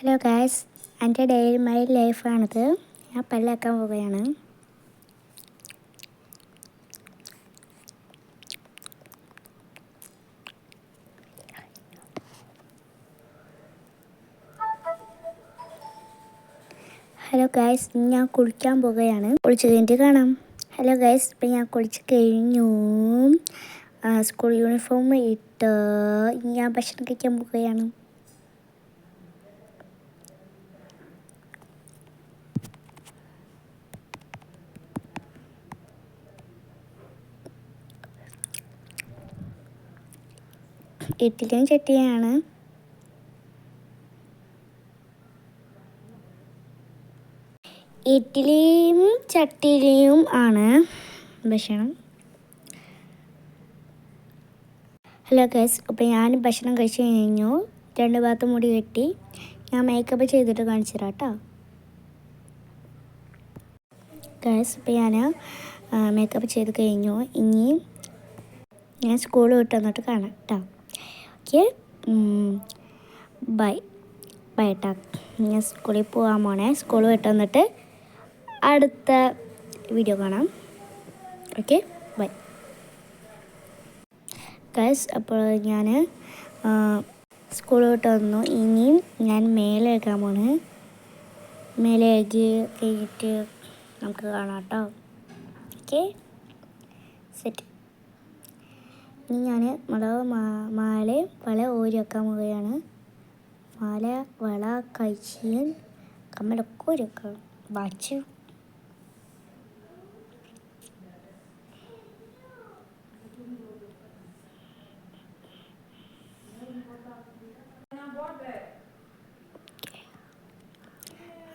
Hello guys എന്റെ daily my ലൈഫാണിത്. ഞാൻ പല്ലാക്കാൻ പോവുകയാണ് ഹലോ ഗായ്സ് ഞാൻ കുളിക്കാൻ പോവുകയാണ്. കുളിച്ച് കഴിഞ്ഞിട്ട് കാണാം? ഹലോ ഗായ്സ് ഇപ്പം ഞാൻ കുളിച്ച് കഴിഞ്ഞു. സ്കൂൾ യൂണിഫോം ഇട്ട് ഞാൻ ഭക്ഷണം കഴിക്കാൻ പോവുകയാണ്. ഇഡ്ഡലിയും ചട്ടിയാണ്. ഇഡ്ഡലിയും ചട്ടിലിയും ആണ് ഭക്ഷണം. ഹലോ ഗൈസ് അപ്പോൾ ഞാൻ ഭക്ഷണം കഴിച്ചു കഴിഞ്ഞു. രണ്ട് ഭാഗത്ത് മുടി കെട്ടി ഞാൻ മേക്കപ്പ് ചെയ്തിട്ട് കാണിച്ചു തരാം കേട്ടോ ഗൈസ് ഇപ്പോൾ ഞാൻ മേക്കപ്പ് ചെയ്ത് കഴിഞ്ഞു. ഇനി ഞാൻ സ്കൂൾ വിട്ട് വന്നിട്ട് കാണാം കേട്ടോ ഓക്കെ ബൈ. ബൈ കേട്ടോ ഞാൻ സ്കൂളിൽ പോകാൻ പോണേ. സ്കൂൾ വിട്ട് വന്നിട്ട് അടുത്ത വീഡിയോ കാണാം. ഓക്കെ? ബൈ. ഗൈസ് അപ്പോൾ ഞാൻ സ്കൂൾ വിട്ട് വന്നു. ഇനിയും ഞാൻ മേലെ കഴിക്കാൻ പോണ്. മേലെ കഴിഞ്ഞിട്ട് നമുക്ക് കാണാം കേട്ടോ ഓക്കെ? സെറ്റ്. ഇനി ഞാൻ മുളക് മാല വള ഊരി വെക്കാൻ പോവുകയാണ്. മാല വള കഴിച്ചിയൻ കമ്മലൊക്കെ ഊരി വെക്കണം. വാച്ച്.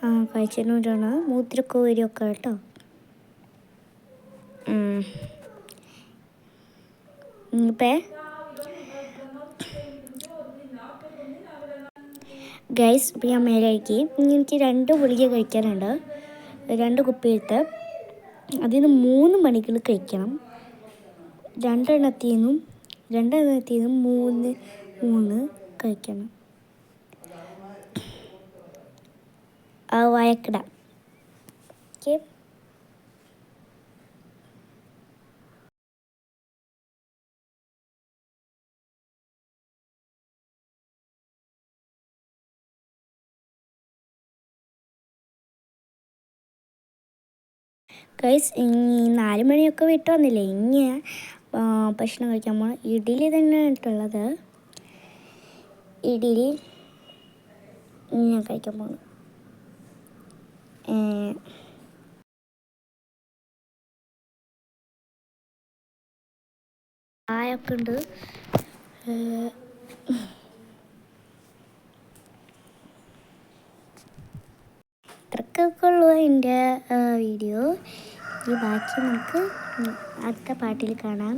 ആ കഴിച്ചതിനോടാണ് മൂത്രക്കോരിയൊക്കെ കേട്ടോ. ഇനിയിപ്പേ ഗൈസ് ഇപ്പം ഞാൻ മേലേക്ക് ഇനി എനിക്ക് രണ്ട് ഗുളിക കഴിക്കാനുണ്ട്. രണ്ട് കുപ്പിയിട്ട്. അതിന് മൂന്ന് മണിക്കൂർ കഴിക്കണം. രണ്ടെണ്ണത്തിൽ നിന്നും രണ്ടെണ്ണത്തിൽ നിന്നും മൂന്ന് മൂന്ന് കഴിക്കണം. വയക്കിട. ഓക്കെ. ഗൈസ് ഇനി നാല് മണിയൊക്കെ വിട്ട് വന്നില്ലേ? ഇനി ഭക്ഷണം കഴിക്കാൻ പോകണം ഇഡ്ഡലി തന്നെയാണ് ഇട്ടുള്ളത്. ഇഡ്ഡലി ഞാൻ കഴിക്കാൻ പോകണം ആയൊക്കെ ഉണ്ട്. ഉള്ളൂ എന്റെ വീഡിയോ ഈ ബാക്കി നമുക്ക് അടുത്ത പാട്ടിൽ കാണാം.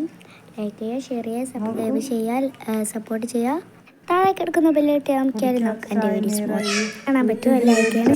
ലൈക്ക് ചെയ്യുക ഷെയർ ചെയ്യുക സബ്സ്ക്രൈബ് ചെയ്യുക സപ്പോർട്ട് ചെയ്യുക താഴെ കിടക്കുന്ന ബെല്ലിട്ട് നമുക്കായാലും നമുക്ക് എന്റെ വീഡിയോസ് കാണാൻ പറ്റുമോ? ലൈക്ക് ചെയ്യണം